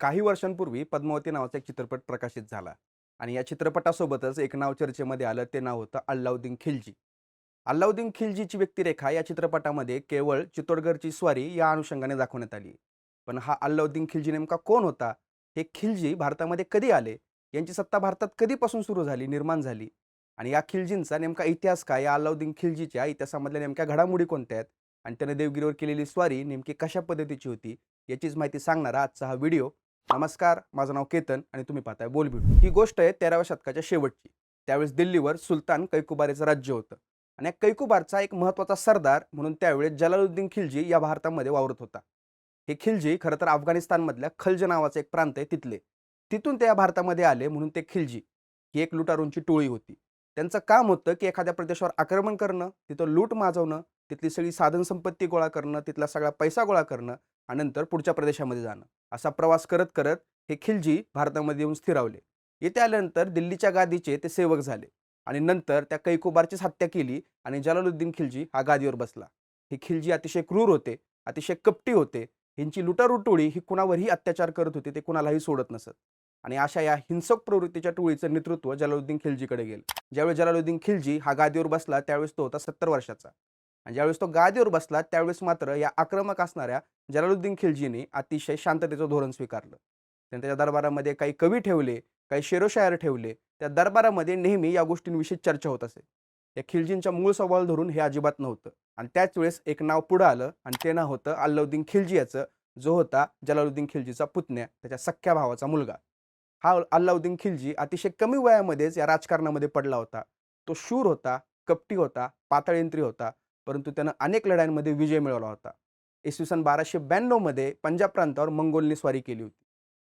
काही वर्षांपूर्वी पद्मावती नावाचा एक चित्रपट प्रकाशित झाला आणि या चित्रपटासोबतच एक नाव चर्चेमध्ये आलं ते नाव होतं अल्लाउद्दीन खिलजी. अल्लाउद्दीन खिलजीची व्यक्तिरेखा या चित्रपटामध्ये केवळ चित्तोडगडची स्वारी या अनुषंगाने दाखवण्यात आली. पण हा अल्लाउद्दीन खिलजी नेमका कोण होता? हे खिलजी भारतामध्ये कधी आले? यांची सत्ता भारतात कधीपासून सुरू झाली निर्माण झाली? आणि या खिलजींचा नेमका इतिहास काय? या अल्लाउद्दीन खिलजीच्या इतिहासामधल्या नेमक्या घडामोडी कोणत्या आहेत? आणि त्याने देवगिरीवर केलेली स्वारी नेमकी कशा पद्धतीची होती? याचीच माहिती सांगणारा आजचा हा व्हिडिओ नमस्कार माझं नाव केतन आणि तुम्ही पाहताय बोलबिडू ही गोष्ट आहे तेराव्या शतकाच्या शेवटची. त्यावेळेस दिल्लीवर सुलतान कैकुबारीचं राज्य होतं. आणि या कैकुबारचा एक महत्त्वाचा सरदार म्हणून त्यावेळेस जलालुद्दीन खिलजी या भारतामध्ये वावरत होता. हे खिलजी खरं तर अफगाणिस्तानमधल्या खलज नावाचं एक प्रांत आहे तिथले. तिथून ते या भारतामध्ये आले म्हणून ते खिलजी. ही एक लुटारूंची टोळी होती. त्यांचं काम होतं की एखाद्या प्रदेशावर आक्रमण करणं तिथं लूट माजवणं तिथली सगळी साधन संपत्ती गोळा करणं तिथला सगळा पैसा गोळा करणं आणि नंतर पुढच्या प्रदेशामध्ये जाणं. असा प्रवास करत करत हे खिलजी भारतामध्ये येऊन स्थिरावले. येथे आल्यानंतर दिल्लीच्या गादीचे ते सेवक झाले आणि नंतर त्या कैकोबारचीच हत्या केली आणि जलालुद्दीन खिलजी हा गादीवर बसला. हे खिलजी अतिशय क्रूर होते अतिशय कपटी होते. ह्यांची लुटारुटोळी ही कुणावरही अत्याचार करत होती ते कुणालाही सोडत नसत. आणि अशा या हिंसक प्रवृत्तीच्या टोळीचं नेतृत्व जलालुद्दीन खिलजीकडे गेलं. ज्यावेळी जलालुद्दीन खिलजी हा गादीवर बसला त्यावेळेस तो होता सत्तर वर्षाचा. आणि ज्यावेळेस तो गादीवर बसला त्यावेळेस मात्र या आक्रमक असणाऱ्या जलालुद्दीन खिलजीने अतिशय शांततेचं धोरण स्वीकारलं. त्याने त्याच्या दरबारामध्ये काही कवी ठेवले काही शेरोशायर ठेवले. त्या दरबारामध्ये नेहमी या गोष्टींविषयी चर्चा होत असे. या खिलजींच्या मूळ सवाल धरून हे अजिबात नव्हतं. आणि त्याच वेळेस एक नाव पुढं आलं आणि ते नाव होतं अल्लाउद्दीन खिलजी याचं जो होता जलालुद्दीन खिलजीचा पुतण्या त्याच्या सख्ख्या भावाचा मुलगा. हा अल्लाउद्दीन खिलजी अतिशय कमी वयामध्येच या राजकारणामध्ये पडला होता. तो शूर होता कपटी होता पातळयंत्री होता. परंतु त्यानं अनेक लढाईंमध्ये विजय मिळवला होता. इसवी सन बाराशे ब्याण्णवमध्ये पंजाब प्रांतावर मंगोलनी स्वारी केली होती.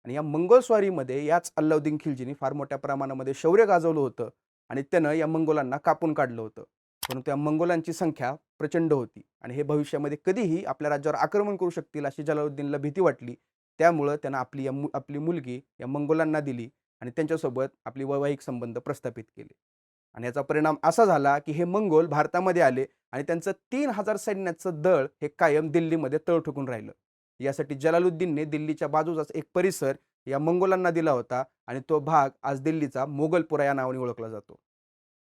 आणि या मंगोल स्वारीमध्ये याच अल्लाउद्दीन खिलजीने फार मोठ्या प्रमाणामध्ये शौर्य गाजवलं होतं आणि त्यानं या मंगोलांना कापून काढलं होतं. परंतु या मंगोलांची संख्या प्रचंड होती आणि हे भविष्यामध्ये कधीही आपल्या राज्यावर आक्रमण करू शकतील अशी जलालुद्दीनला भीती वाटली. त्यामुळं त्यानं आपली या मु आपली मुलगी या मंगोलांना दिली आणि त्यांच्यासोबत आपली वैवाहिक संबंध प्रस्थापित केले. आणि याचा परिणाम असा झाला की हे मंगोल भारतामध्ये आले आणि त्यांचं तीन हजार सैन्याचं दळ हे कायम दिल्लीमध्ये तळ ठोकून राहिलं. यासाठी जलालुद्दीनने दिल्लीच्या बाजूचाच एक परिसर या मंगोलांना दिला होता आणि तो भाग आज दिल्लीचा मोगलपुरा या नावाने ओळखला जातो.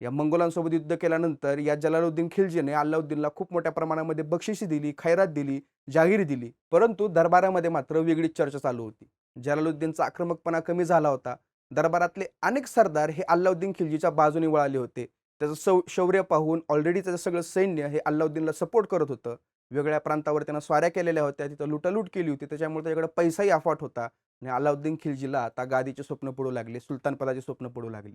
या मंगोलांसोबत युद्ध केल्यानंतर या जलालुद्दीन खिलजीने अल्लाउद्दीनला खूप मोठ्या प्रमाणामध्ये बक्षिशी दिली खैरात दिली जहागिरी दिली परंतु दरबारामध्ये मात्र वेगळीच चर्चा चालू होती. जलालुद्दीनचा आक्रमकपणा कमी झाला होता. दरबारातले अनेक सरदार हे अल्लाउद्दीन खिलजीच्या बाजूने वळाले होते. त्याचं सौ शौर्य पाहून ऑलरेडी त्याचं सगळं सैन्य हे अल्लाउद्दीनला सपोर्ट करत होतं. वेगळ्या प्रांतावर त्यांना स्वाऱ्या केलेल्या होत्या तिथं लुटालूट केली होती त्याच्यामुळे त्याच्याकडे पैसाही अफाट होता. आणि अल्लाउद्दीन खिलजीला आता गादीचे स्वप्न पडू लागले सुलतानपदाचे स्वप्न पडू लागले.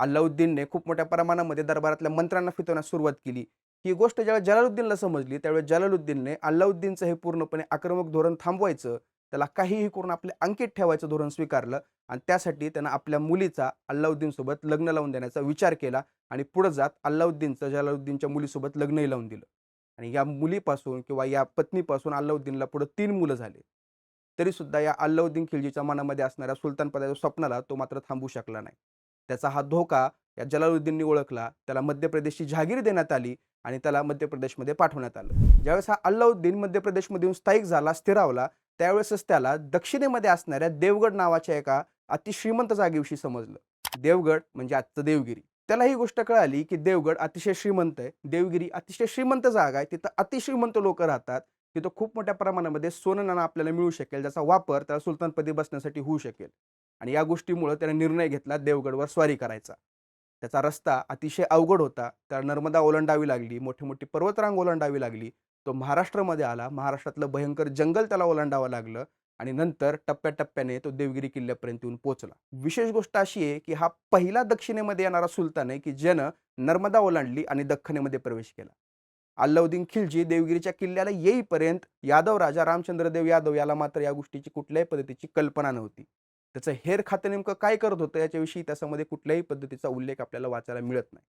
अल्लाउद्दीनने खूप मोठ्या प्रमाणामध्ये दरबारातल्या मंत्र्यांना फितवण्यास सुरुवात केली. ही गोष्ट ज्यावेळेस जलालुद्दीनला समजली त्यावेळेस जलालुद्दीनने अल्लाउद्दीनचं हे पूर्णपणे आक्रमक धोरण थांबवायचं त्याला काहीही करून आपले अंकित ठेवायचं धोरण स्वीकारलं. आणि त्यासाठी त्यानं आपल्या मुलीचा अल्लाउद्दीनसोबत लग्न लावून देण्याचा विचार केला. आणि पुढं जात अल्लाउद्दीनचं जलालुद्दीनच्या मुलीसोबत लग्नही लावून दिलं. आणि या मुलीपासून किंवा या पत्नीपासून अल्लाउद्दीनला पुढं तीन मुलं झाले. तरीसुद्धा या अल्लाउद्दीन खिलजीच्या मनामध्ये असणाऱ्या सुलतानपदाच्या स्वप्नाला तो मात्र थांबू शकला नाही. त्याचा हा धोका या जलालुद्दीननी ओळखला त्याला मध्य प्रदेशची जहागिरी देण्यात आली आणि त्याला मध्य प्रदेशमध्ये पाठवण्यात आलं. ज्यावेळेस हा अल्लाउद्दीन मध्य प्रदेशमधून स्थायिक झाला स्थिरावला त्यावेळेसच त्याला दक्षिणेमध्ये असणाऱ्या देवगड नावाच्या एका अतिश्रीमंत जागेविषयी समजलं. देवगड म्हणजे आजचं देवगिरी. त्याला ही गोष्ट कळाली की देवगड अतिशय श्रीमंत आहे. देवगिरी अतिशय श्रीमंत जागा आहे. तिथं अतिश्रीमंत लोक राहतात. तिथं खूप मोठ्या प्रमाणामध्ये सोनं नाणं आपल्याला मिळू शकेल ज्याचा वापर त्याला सुलतानपदी बसण्यासाठी होऊ शकेल. आणि या गोष्टीमुळं त्याने निर्णय घेतला देवगडवर स्वारी करायचा. त्याचा रस्ता अतिशय अवघड होता. त्याला नर्मदा ओलांडावी लागली मोठी मोठी पर्वतरांग ओलांडावी लागली. तो महाराष्ट्रामध्ये आला. महाराष्ट्रातलं भयंकर जंगल त्याला ओलांडावं लागलं. आणि नंतर टप्प्याटप्प्याने तो देवगिरी किल्ल्यापर्यंत येऊन पोहोचला. विशेष गोष्ट अशी आहे की हा पहिला दक्षिणेमध्ये येणारा सुलतान आहे की ज्यानं नर्मदा ओलांडली आणि दख्खनेमध्ये प्रवेश केला. अल्लाउद्दीन खिलजी देवगिरीच्या किल्ल्याला येईपर्यंत यादव राजा रामचंद्रदेव यादव याला मात्र या गोष्टीची कुठल्याही पद्धतीची कल्पना नव्हती. त्याचं हेर खातं नेमकं काय करत होतं याच्याविषयी त्याच्यामध्ये कुठल्याही पद्धतीचा उल्लेख आपल्याला वाचायला मिळत नाही.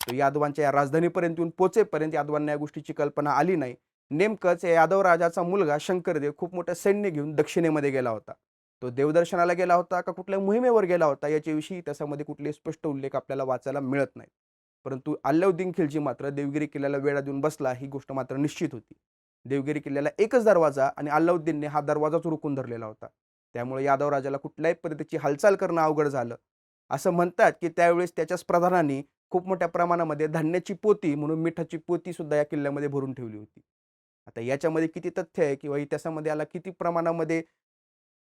तो यादवांच्या या राजधानीपर्यंत येऊन पोचेपर्यंत यादवांना या गोष्टीची कल्पना आली नाही. नेमकंच यादव राजाचा मुलगा शंकरदेव खूप मोठं सैन्य घेऊन दक्षिणेमध्ये गेला होता. तो देवदर्शनाला गेला होता का कुठल्या मोहिमेवर गेला होता याच्याविषयी त्याच्यामध्ये कुठलेही स्पष्ट उल्लेख आपल्याला वाचायला मिळत नाही परंतु अल्लाउद्दीन खिलजी मात्र देवगिरी किल्ल्याला वेळा देऊन बसला ही गोष्ट मात्र निश्चित होती. देवगिरी किल्ल्याला एकच दरवाजा आणि अल्लाउद्दीनने हा दरवाजाच रोखून धरलेला होता. त्यामुळे यादव राजाला कुठल्याही पद्धतीची हालचाल करणं अवघड झालं. असं म्हणतात की त्यावेळेस त्याच्याच प्रधानांनी खूप मोठ्या प्रमाणामध्ये धान्याची पोती म्हणून मिठाची पोती सुद्धा या किल्ल्यामध्ये भरून ठेवली होती. आता याच्यामध्ये किती तथ्य आहे किंवा इतिहासामध्ये याला किती प्रमाणामध्ये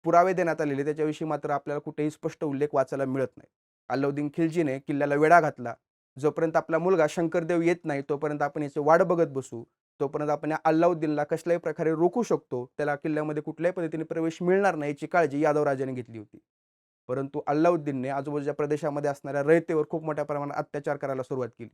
पुरावे देण्यात आलेले त्याच्याविषयी मात्र आपल्याला कुठेही स्पष्ट उल्लेख वाचायला मिळत नाही. अल्लाउद्दीन खिलजीने किल्ल्याला वेढा घातला. जोपर्यंत आपला मुलगा शंकरदेव येत नाही तोपर्यंत आपण याची वाट बघत बसू. तोपर्यंत आपण या अल्लाउद्दीनला कसल्याही प्रकारे रोखू शकतो. त्याला किल्ल्यामध्ये कुठल्याही पद्धतीने प्रवेश मिळणार नाही याची काळजी यादव राजाने घेतली होती. परंतु अल्लाउद्दीनने आजूबाजूच्या प्रदेशामध्ये असणाऱ्या रयतेवर खूप मोठ्या प्रमाणात अत्याचार करायला सुरुवात केली.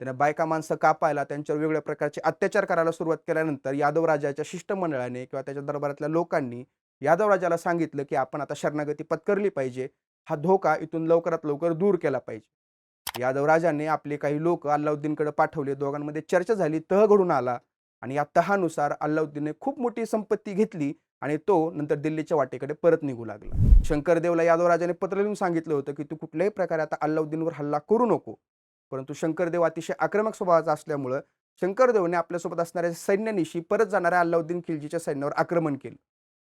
त्याने बायका माणसं कापायला त्यांच्यावर वेगवेगळ्या प्रकारचे अत्याचार करायला सुरुवात केल्यानंतर यादव राजाच्या शिष्टमंडळाने किंवा त्याच्या दरबारातल्या लोकांनी यादव राजाला सांगितलं की आपण आता शरणागती पत्करली पाहिजे. हा धोका इथून लवकरात लवकर दूर केला पाहिजे. यादव राजाने आपले काही लोक अल्लाउद्दीनकडे पाठवले. दोघांमध्ये चर्चा झाली. तह घडून आला आणि या तहानुसार अल्लाउद्दीनने खूप मोठी संपत्ती घेतली आणि तो नंतर दिल्लीच्या वाटेकडे परत निघू लागला. शंकरदेवला यादव राजाने पत्र लिहून सांगितलं होतं की तू कुठल्याही प्रकारे आता अल्लाउद्दीनवर हल्ला करू नको. परंतु शंकरदेव अतिशय आक्रमक स्वभावाचा असल्यामुळं शंकरदेवने आपल्यासोबत असणाऱ्या सैन्यानिशी परत जाणाऱ्या अल्लाउद्दीन खिलजीच्या सैन्यावर आक्रमण केलं.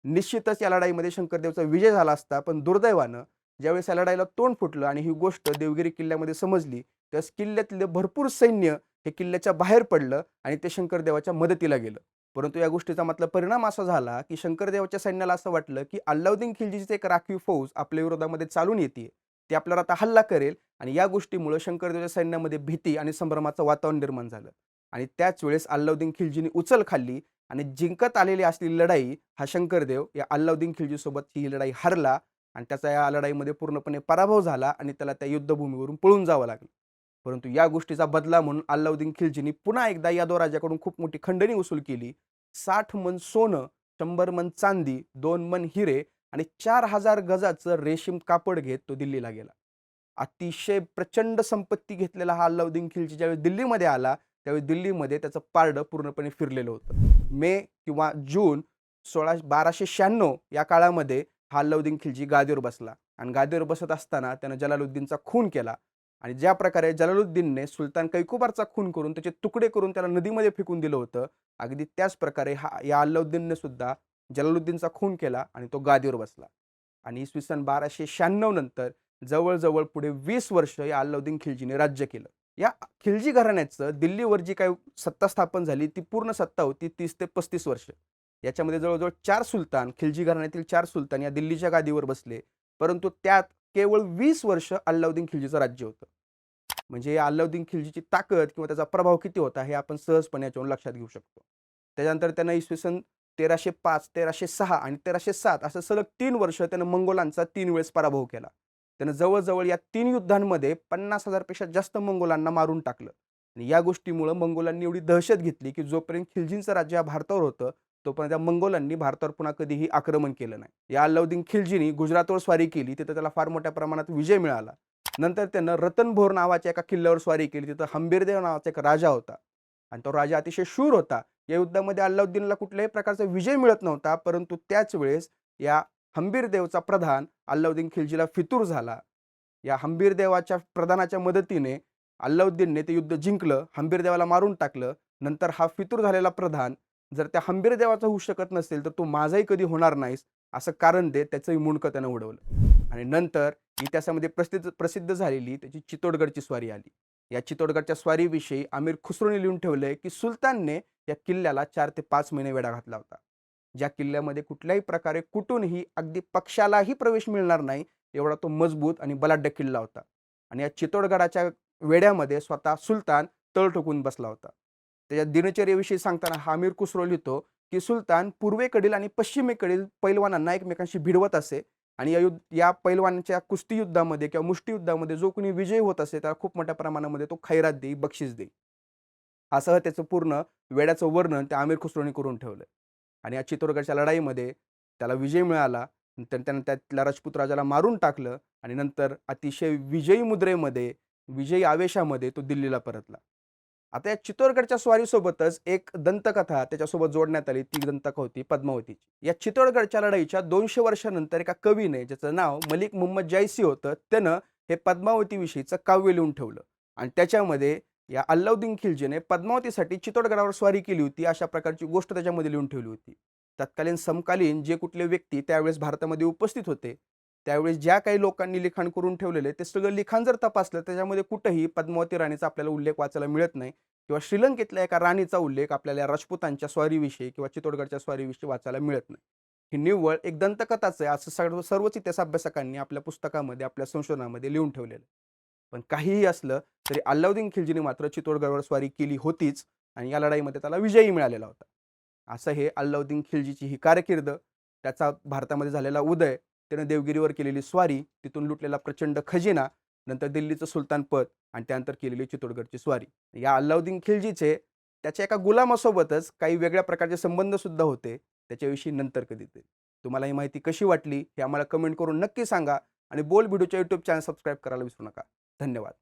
निश्चितच या लढाईमध्ये शंकरदेवचा विजय झाला असता पण दुर्दैवानं ज्यावेळेस या लढाईला तोंड फुटलं आणि ही गोष्ट देवगिरी किल्ल्यामध्ये समजली त्यावेळेस किल्ल्यातले भरपूर सैन्य हे किल्ल्याच्या बाहेर पडलं आणि ते शंकरदेवाच्या मदतीला गेलं. परंतु या गोष्टीचा मतलब परिणाम असा झाला की शंकरदेवाच्या सैन्याला असं वाटलं की अल्लाउद्दीन खिलजीची एक राखीव फौज आपल्या विरोधामध्ये चालून येते ते आपल्यावर आता हल्ला करेल आणि या गोष्टीमुळे शंकरदेवच्या सैन्यामध्ये भीती आणि संभ्रमाचं वातावरण निर्माण झालं. आणि त्याच वेळेस अल्लाउद्दीन खिलजीने उचल खाल्ली आणि जिंकत आलेली असलेली लढाई हा शंकरदेव या अल्लाउद्दीन खिलजीसोबत ही लढाई हरला आणि त्याचा या लढाईमध्ये पूर्णपणे पराभव झाला आणि त्याला त्या युद्धभूमीवरून पळून जावं लागलं. परंतु या गोष्टीचा बदला म्हणून अल्लाउद्दीन खिलजीने पुन्हा एकदा यादव राजाकडून खूप मोठी खंडणी वसूल केली. साठ मन सोनं शंभर मन चांदी दोन मन हिरे आणि चार हजार गजाचं रेशीम कापड घेत तो दिल्लीला गेला. अतिशय प्रचंड संपत्ती घेतलेला हा अल्लाउद्दीन खिलजी ज्यावेळी दिल्लीमध्ये आला त्यावेळी दिल्लीमध्ये त्याचं पारडं पूर्णपणे फिरलेलं होतं. मे किंवा जून सोळा बाराशे शहाण्णव या काळामध्ये हा अल्लाउद्दीन खिलजी गादीवर बसला आणि गादीवर बसत असताना त्यानं जलालुद्दीनचा खून केला आणि ज्या प्रकारे जलालुद्दीनने सुलतान कैकुबारचा खून करून त्याचे तुकडे करून त्याला नदीमध्ये फेकून दिलं होतं अगदी त्याच प्रकारे हा या अल्लाउद्दीनने सुद्धा जलालुद्दीनचा खून केला आणि तो गादीवर बसला. आणि इसवी सन बाराशे शहाण्णव नंतर जवळजवळ पुढे वीस वर्ष या अल्लाउद्दीन खिलजीने राज्य केलं. या खिलजी घराण्याचं दिल्लीवर जी काही सत्ता स्थापन झाली ती पूर्ण सत्ता होती तीस ते पस्तीस वर्ष. याच्यामध्ये जवळजवळ चार सुलतान खिलजी घराण्यातील चार सुलतान या दिल्लीच्या गादीवर बसले. परंतु त्यात केवळ वीस वर्ष अल्लाउद्दीन खिलजीचं राज्य होतं. म्हणजे या अल्लाउद्दीन खिलजीची ताकद किंवा त्याचा प्रभाव किती होता हे आपण सहजपणे याच्यावरून लक्षात घेऊ शकतो. त्याच्यानंतर त्यांना इसवी सन तेराशे पाच तेराशे सहा आणि तेराशे सात असं सलग तीन वर्ष त्यानं मंगोलांचा तीन वेळेस पराभव केला. त्यानं जवळजवळ या तीन युद्धांमध्ये पन्नास हजारपेक्षा जास्त मंगोलांना मारून टाकलं. आणि या गोष्टीमुळं मंगोलांनी एवढी दहशत घेतली की जोपर्यंत खिलजींचं राज्य हा भारतावर होतं तोपर्यंत त्या मंगोलांनी भारतावर पुन्हा कधीही आक्रमण केलं नाही. या अल्लाउद्दीन खिलजीनी गुजरातवर स्वारी केली तिथं त्याला फार मोठ्या प्रमाणात विजय मिळाला. नंतर त्यानं रतनभोर नावाच्या एका किल्ल्यावर स्वारी केली तिथं हंबीरदेव नावाचा एक राजा होता. आणि तो राजा अतिशय शूर होता. या युद्धामध्ये अल्लाउद्दीनला कुठल्याही प्रकारचा विजय मिळत नव्हता परंतु त्याच वेळेस या हंबीरदेवचा प्रधान अल्लाउद्दीन खिलजीला फितूर झाला. या हंबीरदेवाच्या प्रधानाच्या मदतीने अल्लाउद्दीनने ते युद्ध जिंकलं हंबीरदेवाला मारून टाकलं. नंतर हा फितूर झालेला प्रधान जर त्या हंबीरदेवाचा होऊ शकत नसेल तर तू माझाही कधी होणार नाहीस असं कारण देत त्याचंही मुंडकं त्यानं उडवलं. आणि नंतर इतिहासामध्ये प्रसिद्ध प्रसिद्ध झालेली त्याची चित्तोडगडची स्वारी आली. या चित्तोडगडच्या स्वारीविषयी आमिर खुसरोने लिहून ठेवलंय की सुलतानने या किल्ल्याला चार ते पाच महिने वेढा घातला होता. ज्या किल्ल्यामध्ये कुठल्याही प्रकारे कुठूनही अगदी पक्षालाही प्रवेश मिळणार नाही एवढा तो मजबूत आणि बलाढ्य किल्ला होता. आणि या चित्तोडगडाच्या वेड्यामध्ये स्वतः सुलतान तळ ठोकून बसला होता. त्याच्या दिनचर्येविषयी सांगताना हामीर कुसरो लिहितो की सुलतान पूर्वेकडील आणि पश्चिमेकडील पैलवानांना एकमेकांशी भिडवत असे आणि या युद्ध या पैलवानांच्या कुस्ती युद्धामध्ये किंवा मुष्टीयुद्धामध्ये जो कोणी विजयी होत असे त्याला खूप मोठ्या प्रमाणामध्ये तो खैरात देई बक्षीस देई असं त्याचं पूर्ण वेड्याचं वर्णन त्या आमिर खुसरोने करून ठेवलं आणि या चित्तोडगडच्या लढाईमध्ये त्याला विजय मिळाला नंतर त्यानं त्यातल्या राजपूत राजाला मारून टाकलं आणि नंतर अतिशय विजयी मुद्रेमध्ये विजयी आवेशामध्ये तो दिल्लीला परतला. आता या चित्तोडगडच्या स्वारीसोबतच एक दंतकथा त्याच्यासोबत जोडण्यात आली. ती दंतकथा होती पद्मावतीची. या चितोडगडच्या लढाईच्या दोनशे वर्षानंतर एका कवीने ज्याचं नाव मलिक मुहम्मद जायसी होतं त्यानं हे पद्मावतीविषयीचं काव्य लिहून ठेवलं. आणि त्याच्यामध्ये या अल्लाउद्दीन खिलजीने पद्मावतीसाठी चित्तोडगडावर स्वारी केली होती अशा प्रकारची गोष्ट त्याच्यामध्ये लिहून ठेवली होती. तत्कालीन समकालीन जे कुठले व्यक्ती त्यावेळेस भारतामध्ये उपस्थित होते त्यावेळेस ज्या काही लोकांनी लिखाण करून ठेवलेले ते सगळं लिखाण जर तपासलं त्याच्यामध्ये कुठंही पद्मावती राणीचा आपल्याला उल्लेख वाचायला मिळत नाही किंवा श्रीलंकेतल्या एका राणीचा उल्लेख आपल्याला राजपूतांच्या स्वारीविषयी किंवा चित्तोडगडच्या स्वारीविषयी वाचायला मिळत नाही ही निव्वळ एक दंतकथाच आहे असं सर्व सर्वच इतिहास अभ्यासकांनी आपल्या पुस्तकामध्ये आपल्या संशोधनामध्ये लिहून ठेवलेलं आहे. पण काहीही असलं तरी अल्लाउद्दीन खिलजीने मात्र चित्तोडगडवर स्वारी केली होतीच आणि या लढाईमध्ये त्याला विजयही मिळालेला होता असं हे अल्लाउद्दीन खिलजीची ही कारकीर्द त्याचा भारतामध्ये झालेला उदय त्यानं देवगिरीवर केलेली स्वारी तिथून लुटलेला प्रचंड खजिना नंतर दिल्लीचं सुलतानपद आणि त्यानंतर केलेली चित्तोडगडची स्वारी. या अल्लाउद्दीन खिलजीचे त्याच्या एका गुलामासोबतच काही वेगळ्या प्रकारचे संबंधसुद्धा होते त्याच्याविषयी नंतर कधीतरी तुम्हाला ही माहिती कशी वाटली हे आम्हाला कमेंट करून नक्की सांगा आणि बोल व्हिडिओच्या यूट्यूब चॅनल सबस्क्राईब करायला विसरू नका. धन्यवाद.